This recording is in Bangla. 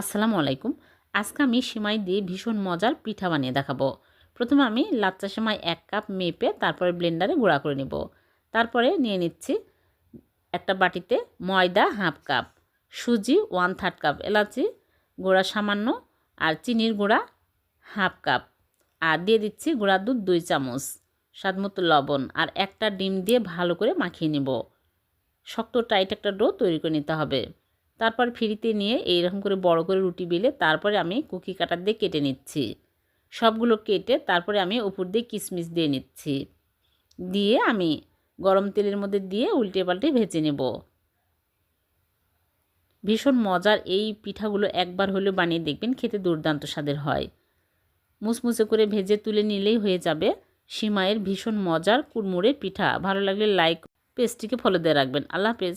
আসসালামু আলাইকুম। আজকে আমি সেমাই দিয়ে ভীষণ মজার পিঠা বানিয়ে দেখাবো। প্রথমে আমি লাচ্চা সেমাই এক কাপ মেপে তারপরে ব্লেন্ডারে গুঁড়া করে নেব। তারপরে নিয়ে নিচ্ছি একটা বাটিতে ময়দা হাফ কাপ, সুজি ওয়ান থার্ড কাপ, এলাচি গুঁড়া সামান্য আর চিনির গুঁড়া হাফ কাপ। আর দিয়ে দিচ্ছি গুঁড়া দুধ দুই চামচ, স্বাদমতো লবণ আর একটা ডিম দিয়ে ভালো করে মাখিয়ে নেব। শক্ত টাইট একটা ডো তৈরি করে নিতে হবে। তারপর ফিরিতে নিয়ে এইরকম করে বড় করে রুটি বেলে তারপরে আমি কুকি কাটার দিয়ে কেটে নিচ্ছি। সবগুলো কেটে তারপরে আমি উপর দিয়ে কিশমিশ দিয়ে নিচ্ছি। দিয়ে আমি গরম তেলের মধ্যে দিয়ে উল্টে পাল্টে ভেজে নেব। ভীষণ মজার এই পিঠাগুলো একবার হলেও বানিয়ে দেখবেন, খেতে দুর্দান্ত স্বাদের হয়। মুসমুসে করে ভেজে তুলে নিলেই হয়ে যাবে সিমাইয়ের ভীষণ মজার কুড়মুড়ে পিঠা। ভালো লাগলে লাইক পেজটিকে ফলো দিয়ে রাখবেন। আল্লাহ হাফেজ।